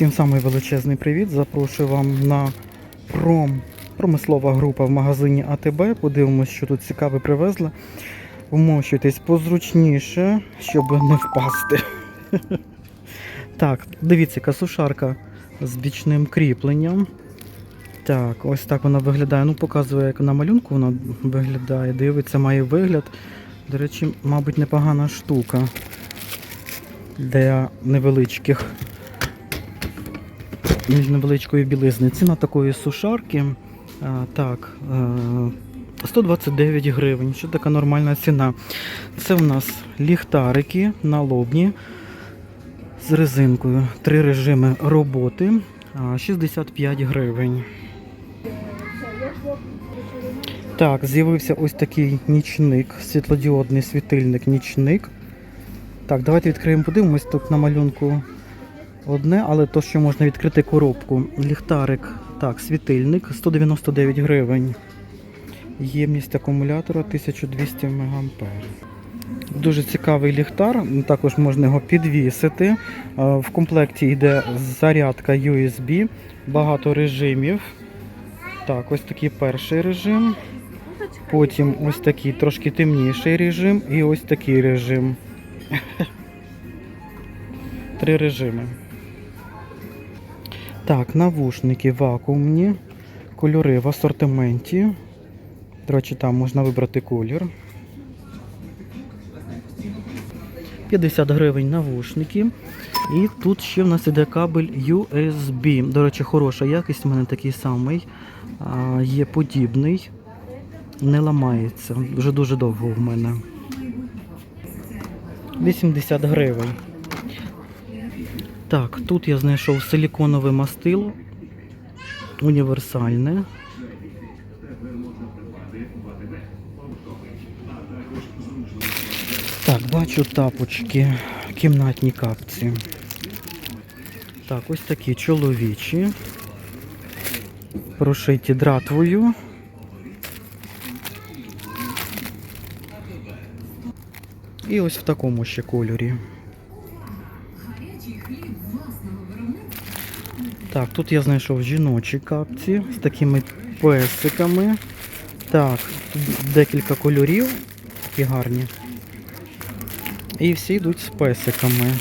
Всім самий величезний привіт. Запрошую вам на пром. Промислова група в магазині АТБ. Подивимось, що тут цікаве привезли. Вмощуйтесь позручніше, щоб не впасти. Так, дивіться, яка сушарка з бічним кріпленням. Так, ось так вона виглядає. Ну, показує, як на малюнку вона виглядає. Дивиться, має вигляд. До речі, мабуть, непогана штука для невеличких між невеличкої білизни. Ціна такої сушарки. А, так, е, 129 гривень. Що така нормальна ціна? Це у нас ліхтарики налобні з резинкою. Три режими роботи. а, 65 гривень. Так, з'явився ось такий нічник, світлодіодний світильник нічник. Так, давайте відкриємо, подивимось. Тут на малюнку одне, але то, що можна відкрити коробку. Ліхтарик, так, світильник 199 гривень. Ємність акумулятора 1200 мА. Дуже цікавий ліхтар, також можна його підвісити. В комплекті йде зарядка USB, багато режимів. Так, ось такий перший режим. Потім ось такий трошки темніший режим і ось такий режим. Три режими. Так, навушники вакуумні, кольори в асортименті. До речі, там можна вибрати колір. 50 гривень навушники. І тут ще в нас іде кабель USB. До речі, хороша якість, у мене такий самий. А, є подібний. Не ламається. Вже дуже довго в мене. 80 гривень. Так, тут я знайшов силіконове мастило. Універсальне. Так, бачу тапочки, кімнатні капці. Так, ось такі чоловічі. Прошиті дратвою. І ось в такому ще кольорі. Так, тут я знайшов жіночі капці з такими песиками. Так, декілька кольорів, такі гарні. І всі йдуть з песиками.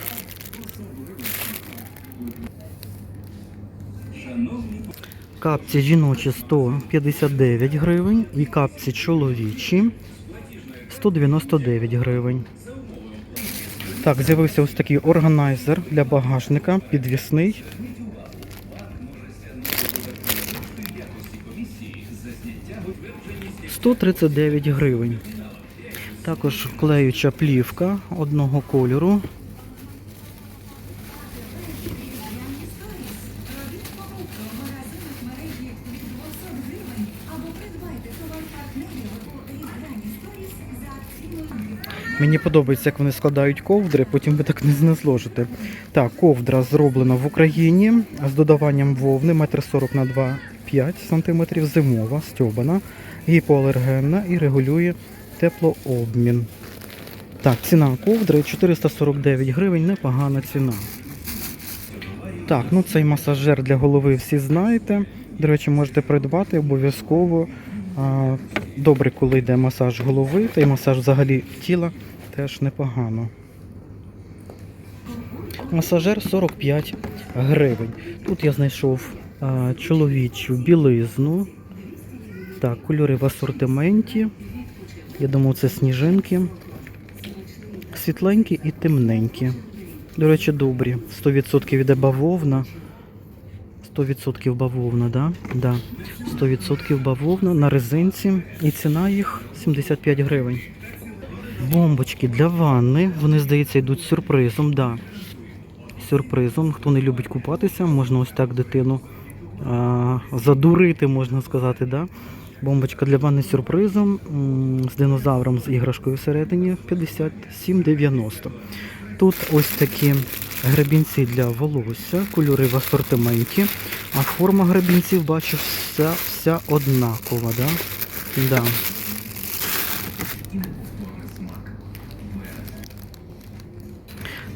Капці жіночі 159 гривень і капці чоловічі 199 гривень. Так, з'явився ось такий органайзер для багажника, підвісний. Сто тридцять гривень. Також клеюча плівка одного кольору. Мені подобається, як вони складають ковдри, потім ви так не зложите. Так, ковдра зроблена в Україні з додаванням вовни 1,40 на 2,5 см, зимова, стьобана, гіпоалергенна і регулює теплообмін. Так, ціна ковдри 449 гривень, непогана ціна. Так, ну цей масажер для голови всі знаєте. До речі, можете придбати обов'язково. Добре, коли йде масаж голови, та й масаж взагалі тіла теж непогано. Масажер 45 гривень. Тут я знайшов а, чоловічу білизну. Так, кольори в асортименті. Я думаю, це сніжинки. Світленькі і темненькі. До речі, добрі. 100% іде бавовна. 100% бавовна, да? Да. 100% бавовна на резинці. І ціна їх 75 гривень. Бомбочки для ванни. Вони, здається, йдуть сюрпризом, да. Сюрпризом. Хто не любить купатися, можна ось так дитину а, задурити, можна сказати, да? Бомбочка для ванни з сюрпризом з динозавром з іграшкою всередині 57,90. Тут ось такі гребінці для волосся, кольори в асортименті, а форма гребінців, бачу, вся, вся однакова. Да? Да.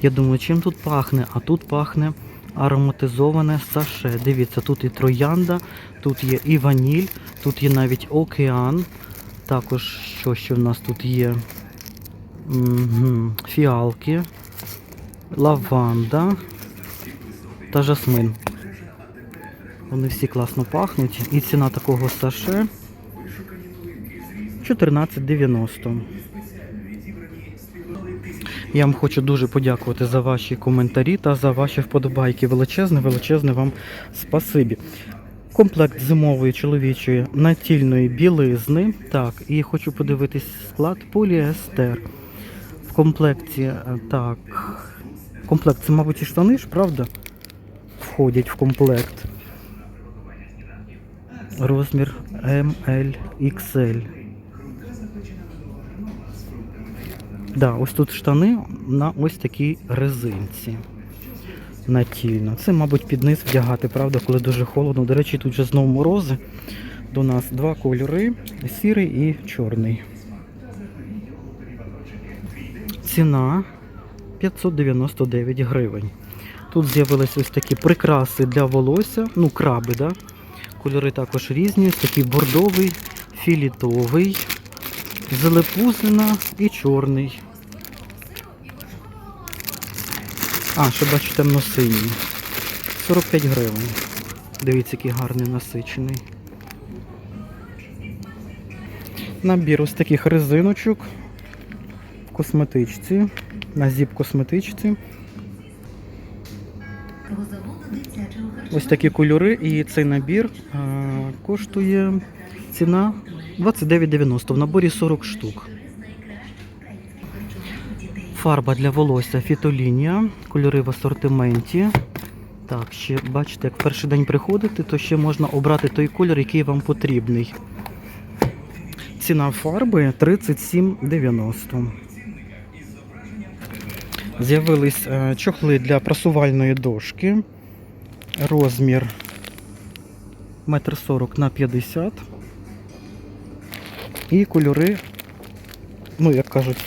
Я думаю, чим тут пахне? А тут пахне ароматизоване саше. Дивіться, тут і троянда, тут є і ваніль, тут є навіть океан. Також що ще в нас тут є? Фіалки, лаванда та жасмин. Вони всі класно пахнуть. І ціна такого саше 14,90. Я вам хочу дуже подякувати за ваші коментарі та за ваші вподобайки. Величезне, величезне вам спасибі. Комплект зимової чоловічої натільної білизни. Так, і хочу подивитись склад поліестер. В комплекті, е, так. Комплект це, мабуть, і штани ж, правда? Входять в комплект. Розмір ML. Да, ось тут штани на ось такій резинці. Натільно. Це, мабуть, під низ вдягати, правда, коли дуже холодно. До речі, тут вже знову морози. До нас два кольори: сірий і чорний. Ціна 599 гривень. Тут з'явились ось такі прикраси для волосся, ну, краби, да? Кольори також різні, такий бордовий, філітовий, зелепузина і чорний. А, ще бачу темно-синій. 45 гривень. Дивіться, який гарний насичений. Набір ось таких резиночок в косметичці. На зіп косметичці. Ось такі кольори і цей набір а, коштує ціна 29,90 в наборі 40 штук. Фарба для волосся фітолінія, кольори в асортименті. Так, ще бачите, як перший день приходите, то ще можна обрати той колір, який вам потрібний. Ціна фарби 37,90. З'явились е, чохли для прасувальної дошки. Розмір 1,40 на 50 І кольори, ну, як кажуть,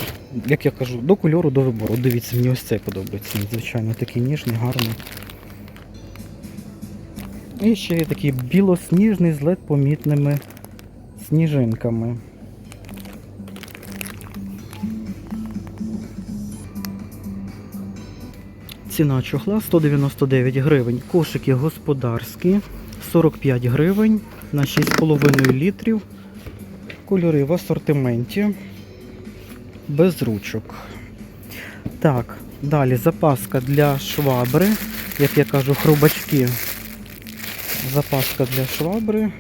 як я кажу, до кольору до вибору. Дивіться, мені ось цей подобається. Звичайно, такий ніжний, гарний. І ще є такий білосніжний з ледь помітними сніжинками. Ціна чохла 199 гривень. Кошики господарські 45 гривень на 6,5 літрів. Кольори в асортименті. Без ручок. Так, далі запаска для швабри. Як я кажу, хрубачки. Запаска для швабри.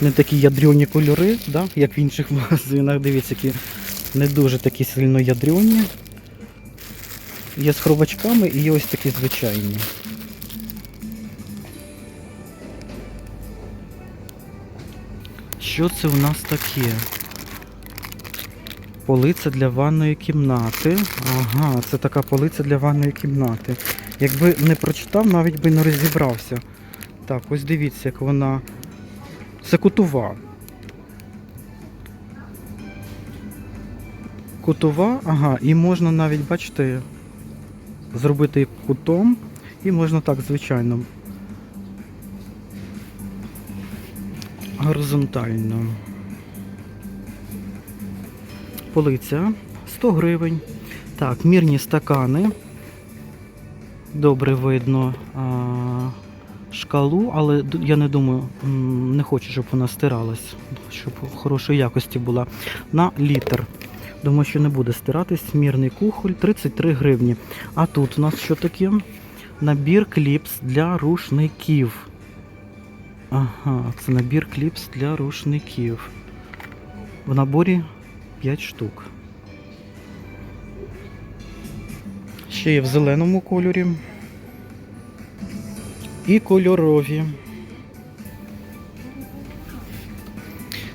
Не такі ядрені кольори, да? як в інших магазинах. Дивіться, які не дуже такі сильно ядрені. Є з хробачками і є ось такі звичайні. Що це у нас таке? Полиця для ванної кімнати. Ага, це така полиця для ванної кімнати. Якби не прочитав, навіть би не розібрався. Так, ось дивіться, як вона. Це кутова. Кутова, ага, і можна навіть, бачите, зробити кутом і можна так, звичайно. Горизонтально. Полиця 100 гривень. Так, мірні стакани. Добре видно а, шкалу, але я не думаю, не хочу, щоб вона стиралась, щоб хорошої якості була. На літр. Думаю, що не буде стиратись. Мірний кухоль 33 гривні. А тут у нас що таке? Набір кліпс для рушників. Ага, це набір кліпс для рушників. В наборі 5 штук. Ще є в зеленому кольорі. І кольорові.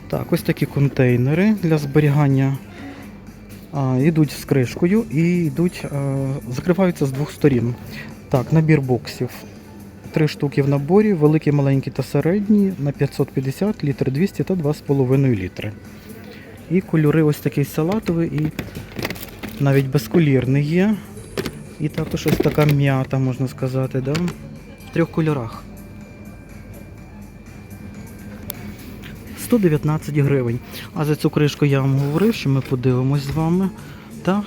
Так, ось такі контейнери для зберігання а, йдуть з кришкою і йдуть, а, закриваються з двох сторін. Так, набір боксів. Три штуки в наборі, великі, маленькі та середні, на 550, літр 200 та 2,5 літри. І кольори ось такий салатовий і навіть безколірний є. І також ось така м'ята, можна сказати, да? в трьох кольорах. 119 гривень. А за цю кришку я вам говорив, що ми подивимось з вами. Та,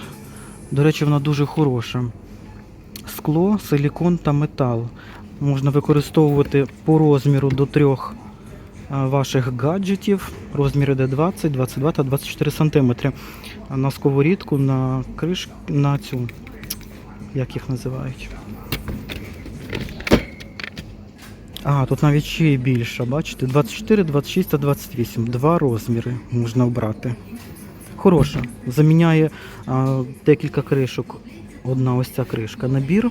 до речі, вона дуже хороша. Скло, силікон та метал. Можна використовувати по розміру до трьох ваших гаджетів. Розміри де 20, 22 та 24 см. На сковорідку, на криш... на цю. Як їх називають? А, тут навіть ще й більше, бачите? 24, 26 та 28. Два розміри можна обрати. Хороша. Заміняє а, декілька кришок. Одна ось ця кришка. Набір.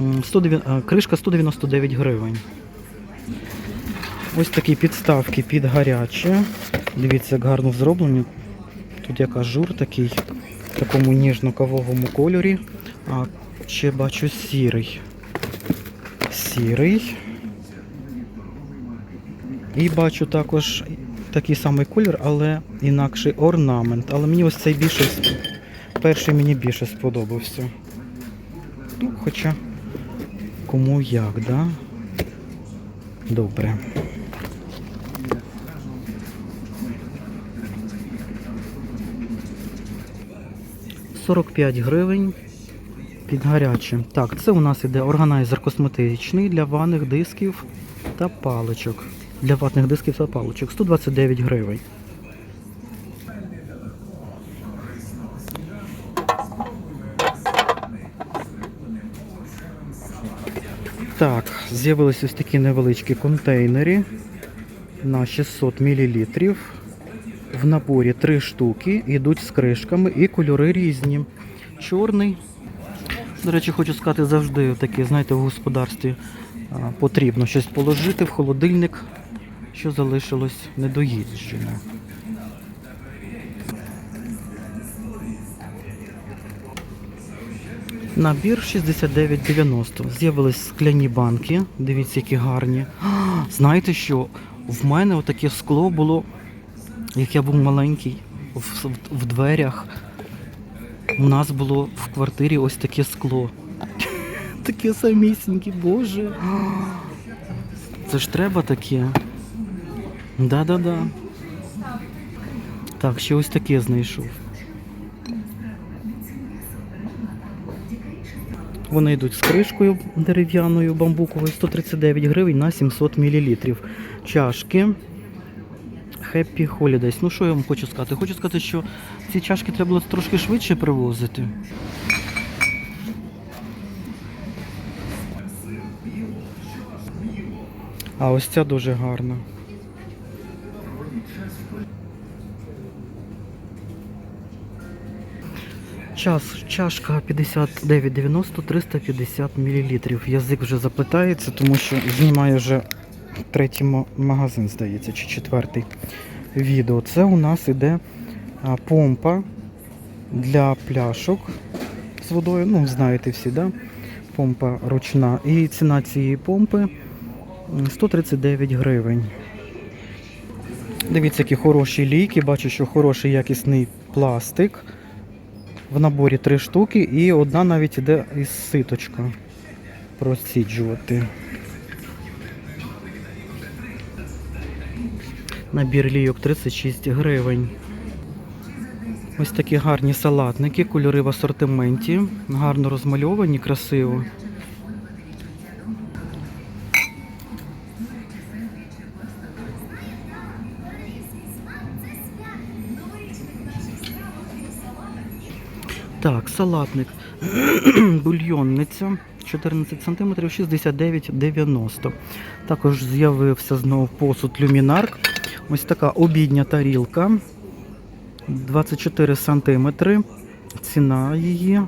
М, 109, а, кришка 199 гривень. Ось такі підставки під гаряче. Дивіться, як гарно зроблені. Тут як ажур такий, в такому ніжно-кавовому кольорі. А ще бачу сірий. Сірий. І бачу також такий самий колір, але інакший орнамент. Але мені ось цей більше перший мені більше сподобався. Ну, хоча кому як, да? Добре. Сорок п'ять гривень під гаряче. Так, це у нас іде органайзер косметичний для ванних дисків та паличок. Для ватних дисків та паличок. 129 гривень. Так, з'явилися ось такі невеличкі контейнери на 600 мл. В наборі три штуки, йдуть з кришками і кольори різні. Чорний. До речі, хочу сказати, завжди таке, знаєте, в господарстві потрібно щось положити в холодильник, що залишилось недоїджене. Набір 69,90. З'явились скляні банки. Дивіться, які гарні. Знаєте що? В мене отаке скло було, як я був маленький, в, в, в дверях. У нас було в квартирі ось таке скло. Таке самісіньке, боже. Це ж треба таке. Да-да-да. Так, ще ось таке знайшов. Вони йдуть з кришкою дерев'яною бамбуковою 139 гривень на 700 мл. Чашки. Happy Holidays. Ну що я вам хочу сказати? Хочу сказати, що ці чашки треба було трошки швидше привозити. А ось ця дуже гарна. Час, чашка 59,90 350 мл. Язик вже заплетається, тому що знімаю вже третій магазин, здається, чи четвертий відео. Це у нас іде помпа для пляшок з водою. Ну, знаєте всі, да? Помпа ручна. І ціна цієї помпи 139 гривень. Дивіться, які хороші ліки. Бачу, що хороший якісний пластик. В наборі три штуки і одна навіть іде із ситочка просіджувати. Набір лійок 36 гривень. Ось такі гарні салатники, кольори в асортименті, гарно розмальовані, красиво. Так, салатник. Бульйонниця 14 см 69,90. Також з'явився знову посуд люмінарк. Ось така обідня тарілка. 24 см. Ціна її.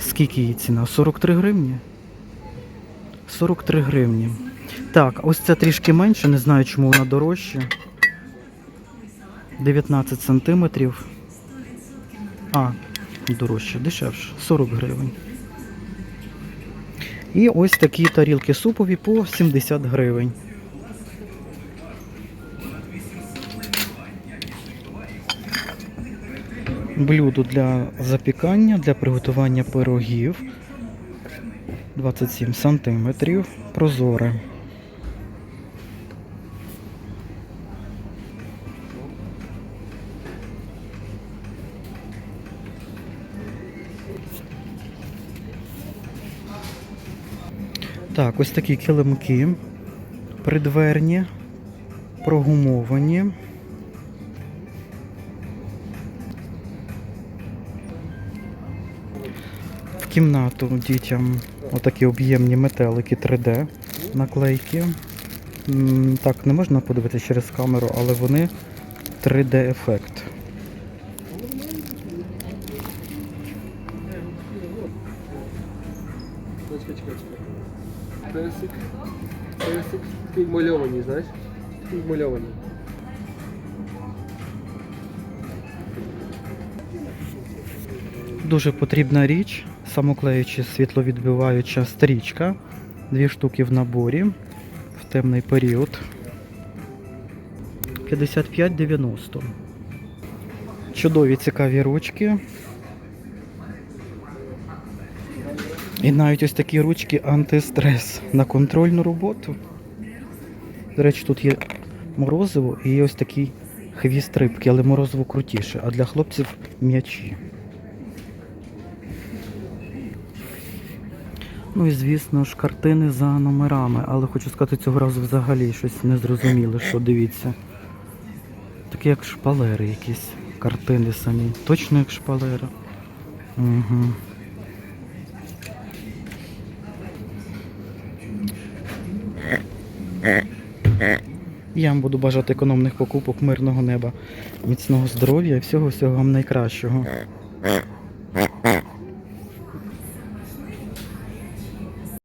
Скільки її ціна? 43 гривні? 43 гривні. Так, ось ця трішки менше, не знаю, чому вона дорожча. 19 сантиметрів. А, дорожче, дешевше, 40 гривень. І ось такі тарілки супові по 70 гривень. блюдо для запікання, для приготування пирогів. 27 сантиметрів. Прозоре. Ось такі килимки придверні, прогумовані. В кімнату дітям отакі об'ємні метелики 3D наклейки. Так, не можна подивитися через камеру, але вони 3D знаєш? Мальовані. Дуже потрібна річ, самоклеюча світловідбиваюча стрічка. Дві штуки в наборі в темний період. 55,90. Чудові цікаві ручки. І навіть ось такі ручки антистрес на контрольну роботу. До речі, тут є морозиво і є ось такий хвіст рибки, але морозиво крутіше, а для хлопців м'ячі. Ну і звісно ж картини за номерами, але хочу сказати, цього разу взагалі щось не зрозуміло, що дивіться. Такі як шпалери якісь, картини самі. Точно як шпалери. Угу. Я вам буду бажати економних покупок, мирного неба, міцного здоров'я і всього-всього вам найкращого.